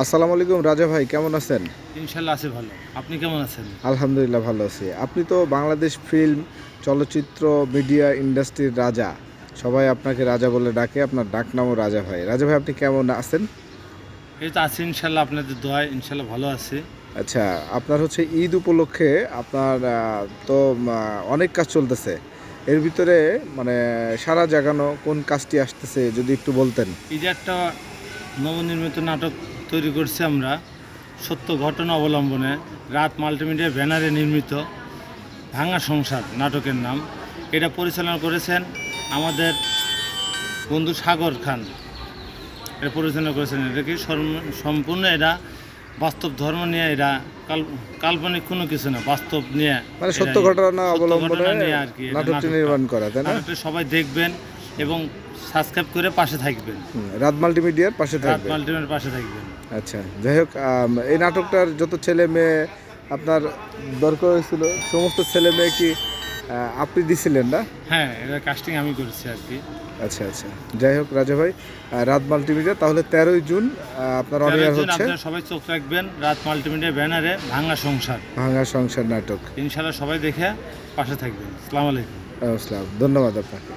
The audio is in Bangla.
আসসালামু আলাইকুম রাজা ভাই কেমন আছেন? ইনশাল্লাহ আছে ভালো। আপনি কেমন আছেন? আলহামদুলিল্লাহ ভালো আছি। আপনি তো বাংলাদেশ ফিল্ম চলচ্চিত্র মিডিয়া ইন্ডাস্ট্রির রাজা। সবাই আপনাকে রাজা বলে ডাকে আপনার ডাক নামও রাজা ভাই। রাজা ভাই আপনি কেমন আছেন? এই তো আছি ইনশাল্লাহ আপনাদের দোয়ায় ইনশাল্লাহ ভালো আছে। আচ্ছা আপনার হচ্ছে ঈদ উপলক্ষে আপনার তো অনেক কাজ চলতেছে। এর ভিতরে মানে সারা জাগানো কোন কাজটি আসতেছে যদি একটু বলতেন। যে একটা নবনির্মিত নাটক তৈরি করছি আমরা। সত্য ঘটনা অবলম্বনে রাত মাল্টিমিডিয়া ব্যানারে নির্মিত ভাঙা সংসার নাটকের নাম। এটা পরিচালনা করেছেন আমাদের বন্ধু সাগর খান। এটা পরিচালনা করেছেন এটা কি? সম্পূর্ণ এটা বাস্তব ধর্ম নিয়ে এটা কাল- কাল্পনিক কোনো কিছু না বাস্তব নিয়ে মানে সত্য ঘটনা অবলম্বনে নিয়ে আর কি এটা নাটকটি নির্মাণ করা তাই না? সবাই দেখবেন এবং সাবস্ক্রাইব করে পাশে থাকবেন। রাত মাল্টিমিডিয়ার পাশে রাত থাকবে মাল্টিমের পাশে থাকবেন। আচ্ছা যাই হোক এই নাটকটার যত ছেলে মেয়ে আপনার দরকার হয়েছিল সমস্ত ছেলে মেয়ে কি আপনি দিছিলেন না? হ্যাঁ এটা কাস্টিং আমি করেছি আর কি। আচ্ছা আচ্ছা। যাই হোক রাজা ভাই রাত মাল্টিমিডিয়া তাহলে তেরোই জুন আপনার অনিয়ার হচ্ছে। সবাই চোখ রাখবেন রাত মাল্টিমিডিয়া ব্যানারে ভাঙা সংসার। ভাঙা সংসার নাটক। ইনশাল্লাহ সবাই দেখে পাশে থাকবেন। আসসালামু আলাইকুম। আসসালাম ধন্যবাদ আপনাকে।